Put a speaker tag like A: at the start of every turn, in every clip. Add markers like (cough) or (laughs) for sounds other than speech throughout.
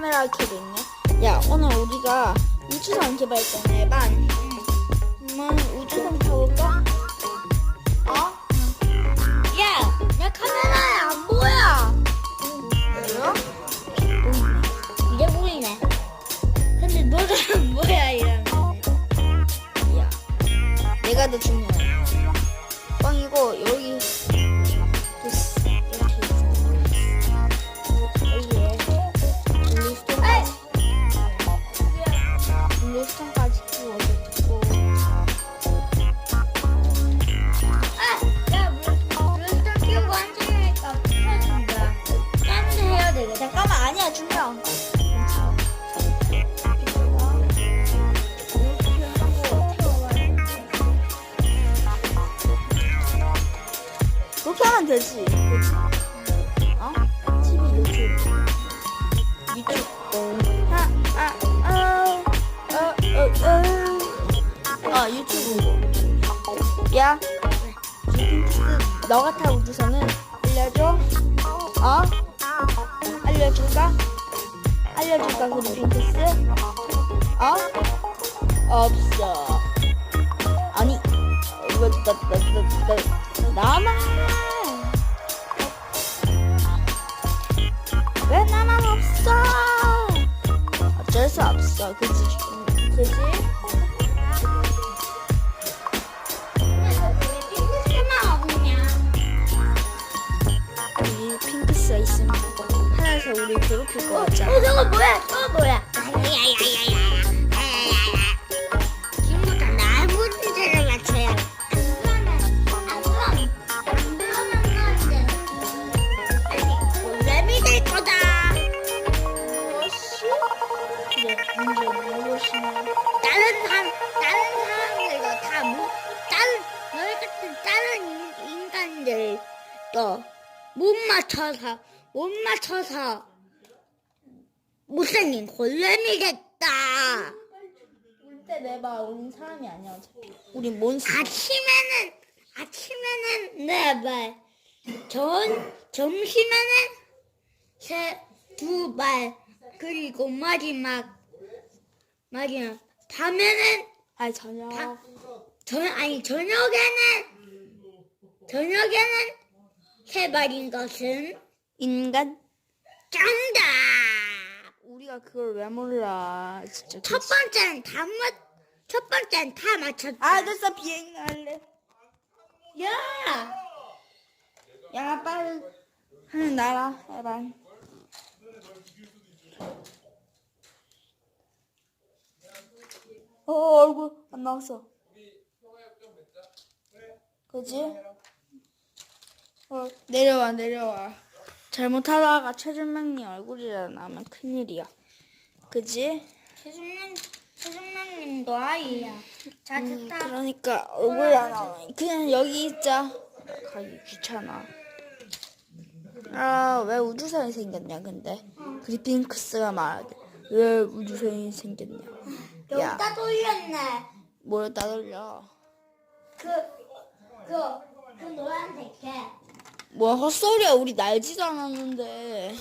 A: 카메라 켜져 있네. 야, 오늘 우리가 우주선 개발전에 반. 한번 우주선 타볼까? 어? 야, 내 카메라에 안 보여. 뭐야? 보이네. 이제 보이네. 근데 안 보여 이러면. 야, 내가 더 중요해. 되지? 어? TV 유튜브 유튜브 아, 아, 아, 어, 어, 어. 어, 유튜브고 야 핑크스 너 같아 우주선은 알려줘 어? 알려줄까? 알려줄까 그리 핑크스? 어? 없어 아니 나만 수 없어, 그지? 그지? 있으면 하나에서 우리 괴롭힐 것 같잖아.
B: 어, 저거 뭐야? 저거 뭐야? 친구가 인간들도 못 맞춰서 못 맞춰서 못생긴 골렘이 됐다.
A: 울때 내봐, 우린 사람이 아니야, 어차피. 우린 몬스터.
B: 아침에는 아침에는 네발 전 점심에는 세두 발 그리고 마지막 마지막 밤에는
A: 아니, 전혀.
B: 다- 저 아니 저녁에는 저녁에는 세 발인 것은
A: 인간?
B: 정답.
A: 우리가 그걸 왜 몰라, 진짜.
B: 첫 번째는 다 맞, 첫 번째는 다 맞췄다.
A: 아, 됐어, 비행 할래.
B: 야,
A: 야, 빨리. 하늘 날아, 해봐. 어, 얼굴 안 나왔어. 그지? 어, 내려와, 내려와. 잘못하다가 최준명님 얼굴이라 나면 큰일이야. 그지?
B: 최승남 최승남님도 아이야. 자
A: 음,
B: 됐다.
A: 그러니까 얼굴 안 나와. 그냥 여기 있자. 가기 귀찮아. 아, 왜 우주선이 생겼냐, 근데. 그리핑크스가 말하대. 왜 우주선이 생겼냐. 야,
B: 여기다 돌렸네.
A: 뭘 따돌려.
B: 그, 그, 그 노란색 개.
A: 뭐 헛소리야, 우리 날지도 않았는데.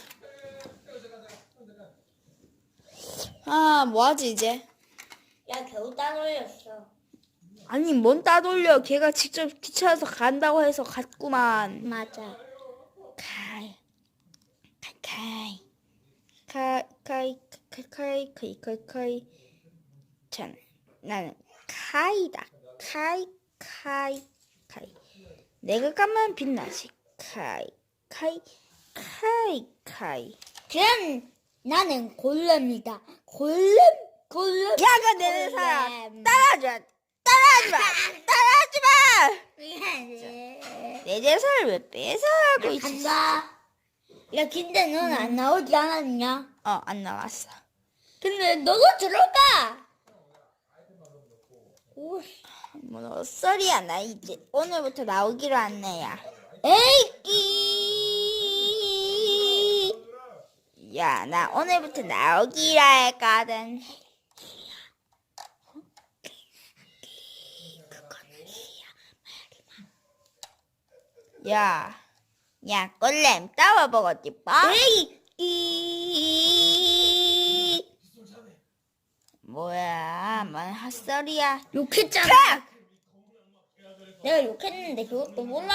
A: 아, 뭐하지, 이제?
B: 야, 겨우 따돌렸어.
A: 아니, 뭔 따돌려. 걔가 직접 귀찮아서 간다고 해서 갔구만.
B: 맞아.
A: 카이 카이 카이 카이 카이 카이 카이 카이 전 나는 카이다 카이 카이 카이 내가 가면 빛나지 카이 카이 카이 카이
B: 그럼 나는 골렘이다. 골렘, 골렘.
A: 야가 내는 사람
B: 골렘.
A: 따라하지 마 따라하지 마 (laughs) 따라하지 마
B: 미안해.
A: 내 재산을 왜 뺏어가고 있어
B: 간다. 야, 근데 넌안 나오지 않았냐?
A: 어 안 나왔어
B: 근데 너도 들어가. 오,
A: 뭐 헛소리야 나 이제 오늘부터 나오기로 한네야
B: 에이!
A: 야, 나 오늘부터 나오기라 했거든. 야, 야, 꼴렘 따와보고 싶어?
B: 에이!
A: 뭐야, 뭔 헛소리야.
B: 욕했잖아. 내가 욕했는데 그것도 몰라.